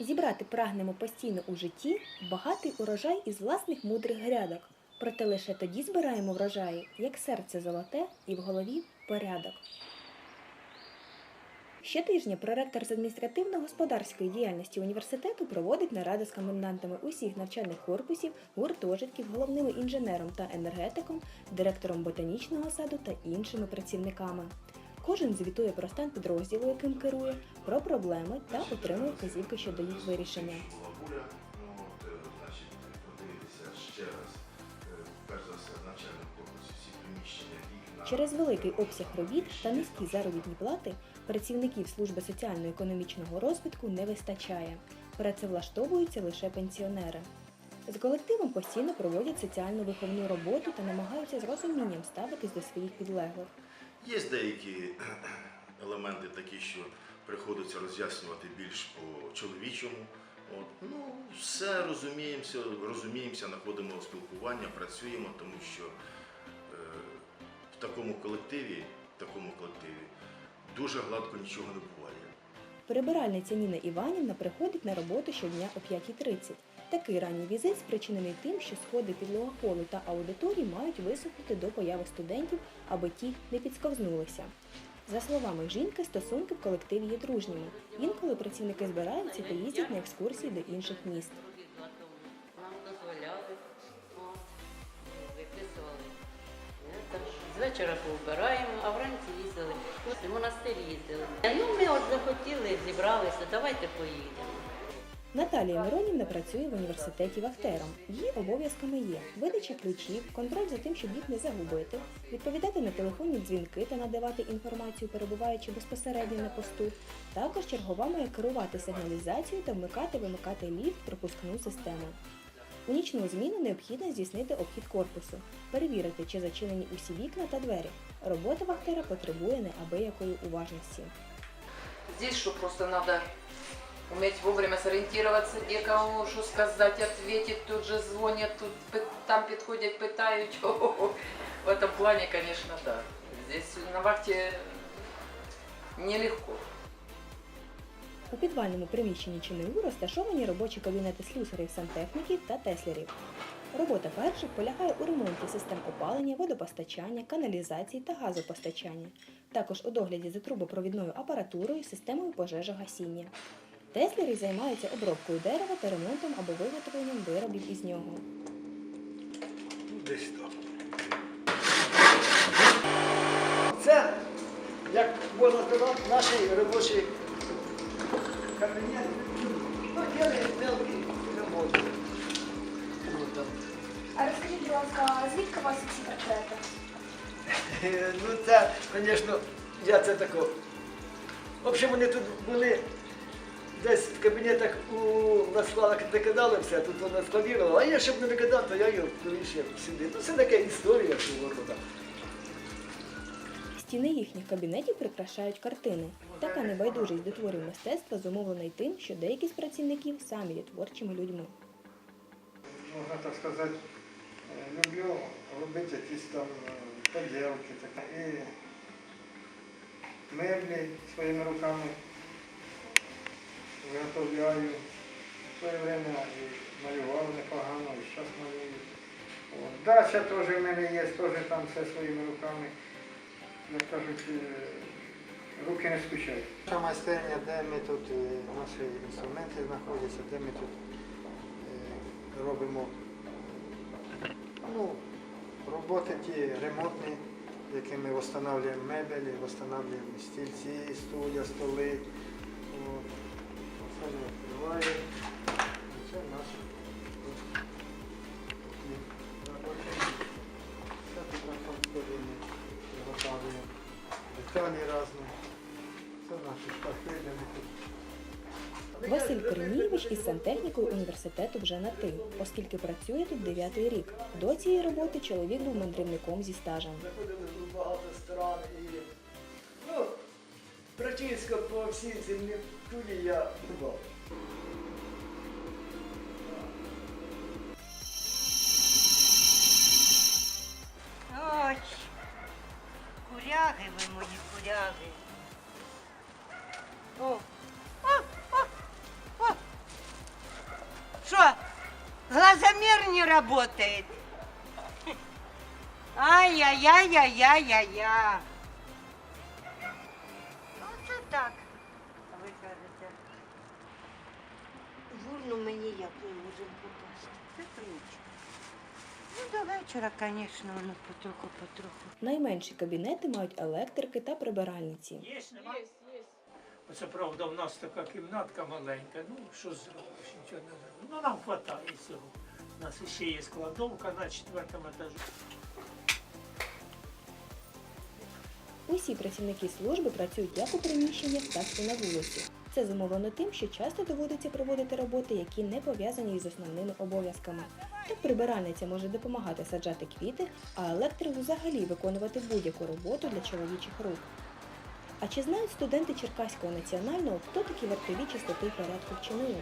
Зібрати прагнемо постійно у житті багатий урожай із власних мудрих грядок. Проте лише тоді збираємо врожаї, як серце золоте і в голові порядок. Щотижня проректор з адміністративно-господарської діяльності університету проводить наради з комендантами усіх навчальних корпусів, гуртожитків, головним інженером та енергетиком, директором ботанічного саду та іншими працівниками. Кожен звітує про стан підрозділу, яким керує, про проблеми та отримує вказівки щодо їх вирішення. Через великий обсяг робіт та низькі заробітні плати працівників служби соціально-економічного розвитку не вистачає. Працевлаштовуються лише пенсіонери. З колективом постійно проводять соціально-виховну роботу та намагаються з розумінням ставитись до своїх підлеглих. Є деякі елементи такі, що приходиться роз'яснювати більш по-чоловічому. Ну, все розуміємося, розуміємося, знаходимо спілкування, працюємо, тому що е, в такому колективі, в такому колективі дуже гладко нічого не буває. Прибиральниця Ніна Іванівна приходить на роботу щодня о 5.30. Такий ранній візит спричинений тим, що сходи підлога холу та аудиторії мають висохнути до появи студентів, аби ті не підсковзнулися. За словами жінки, стосунки в колективі є дружніми. Інколи працівники збираються та їздять на екскурсії до інших міст. Ну, З вечора повбираємо, а вранці їздили. В монастир їздили. Ну, ми от захотіли, зібралися, давайте поїдемо. Наталія Миронівна працює в університеті вахтером. Її обов'язками є видача ключів, контроль за тим, щоб їх не загубити, відповідати на телефонні дзвінки та надавати інформацію, перебуваючи безпосередньо на посту. Також чергова має керувати сигналізацією та вмикати-вимикати ліфт, пропускну систему. У нічну зміну необхідно здійснити обхід корпусу, перевірити, чи зачинені усі вікна та двері. Робота вахтера потребує неабиякої уважності. Здесь что просто надо уметь вовремя сориентироваться, где кому что сказать, ответить, тут же звонят, тут там подходят, пытают. В этом плане, конечно, да. Здесь на вахте нелегко. У підвальному приміщенні ЧНУ розташовані робочі кабінети слюсарів сантехніки та теслерів. Робота перших полягає у ремонті систем опалення, водопостачання, каналізації та газопостачання, також у догляді за трубопровідною апаратурою, системою пожежогасіння. Теслери займаються обробкою дерева та ремонтом або виготовленням виробів із нього. Десь так. Це, як можна сказати, наш робочий кабінет. Ну. Ну. А розкажіть, будь ласка, звідки у вас ці портрети? Е, Ну це, звісно, я це тако. В общем, вони тут були десь в кабінетах у на складах викидали все, тут воно складувало, а я щоб не викидав, то я його ще сюди. Ну це така історія свого роду. Стіни їхніх кабінетів прикрашають картини. Така небайдужість до творів мистецтва зумовлена й тим, що деякі з працівників самі є творчими людьми. можна так сказати, е, люблю робити якісь там е, поділки. І меблі своїми руками виготовляю. В своє время і малював непогано, і зараз малюю. От. Дача теж в мене є, теж там все своїми руками. Як кажуть, е, руки не скучають. Наша майстерня, де ми тут, е, наші інструменти знаходяться, де ми тут е, робимо ну, роботи ті ремонтні, якими встановлюємо мебелі, встановлюємо стільці, стулья, столи. От. Це ми. Це наш тут такі робочі. Це тут на комп'ютері. Деталі різні. Це наші шкафи, де ми тут Василь Корнієвич із сантехнікою університету вже на ти, оскільки працює тут дев'ятий рік. До цієї роботи чоловік був мандрівником зі стажем. Заходили тут багато стран і практично по всій землі кулі я бував. Ой, куряги ви мої куряги. О, о, о, глазомер не работает? Ай-яй-яй-яй-яй-яй-яй. Так. Ви кажете. Журну мені як не можемо попасти. Петрович. Ну, до вечора, звісно, воно потроху-потроху. Найменші кабінети мають електрики та прибиральниці. Є, нема? Оце правда, в нас така кімнатка маленька. Ну, що зробиш, нічого не зробиш. Ну, нам вистачає цього. У нас ще є складовка на четвертому етажі. Усі працівники служби працюють як у приміщеннях, так і на вулиці. Це зумовлено тим, що часто доводиться проводити роботи, які не пов'язані із основними обов'язками. Так прибиральниця може допомагати саджати квіти, а електрик взагалі виконувати будь-яку роботу для чоловічих рук. А чи знають студенти Черкаського національного, хто такі вартові чистоти порядку в ЧНУ?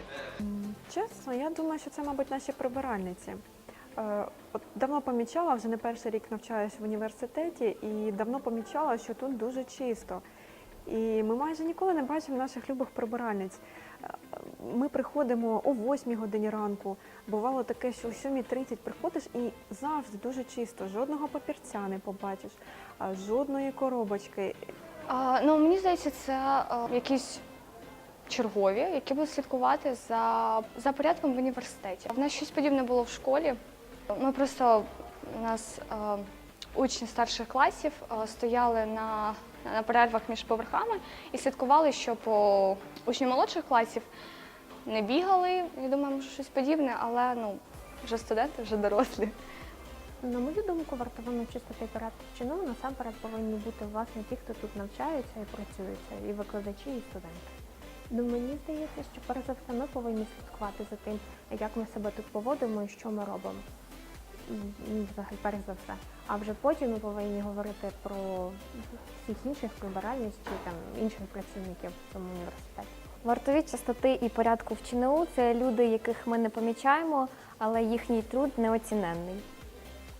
Чесно, я думаю, що це, мабуть, наші прибиральниці. Е, От давно помічала, вже не перший рік навчаюся в університеті, і давно помічала, що тут дуже чисто. І ми майже ніколи не бачимо наших любих прибиральниць. Е, Ми приходимо о 8 годині ранку. Бувало таке, що о 7.30 приходиш і завжди дуже чисто. Жодного папірця не побачиш, жодної коробочки. А, ну, мені здається, це а, якісь чергові, які будуть слідкувати за, за порядком в університеті. В нас щось подібне було в школі. Ми просто у нас а, учні старших класів а, стояли на, на перервах між поверхами і слідкували, щоб учні молодших класів не бігали. Я думаю, може щось подібне, але ну вже студенти, вже дорослі. На мою думку, вартовими чистоти порядку вчину насамперед повинні бути власне ті, хто тут навчаються і працюються, і викладачі, і студенти. Ну, мені здається, що перш за все ми повинні слідкувати за тим, як ми себе тут поводимо і що ми робимо. Взагалі, перш за все. А вже потім ми повинні говорити про всіх інших прибиральниць чи там інших працівників в цьому університеті. Вартові чистоти і порядку в ЧНУ це люди, яких ми не помічаємо, але їхній труд неоціненний.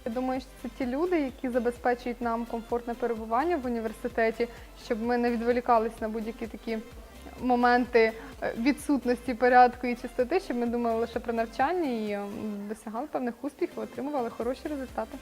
Я думаю, що це ті люди, які забезпечують нам комфортне перебування в університеті, щоб ми не відволікались на будь-які такі моменти е, відсутності порядку і чистоти, щоб ми думали лише про навчання і досягали певних успіхів, отримували хороші результати.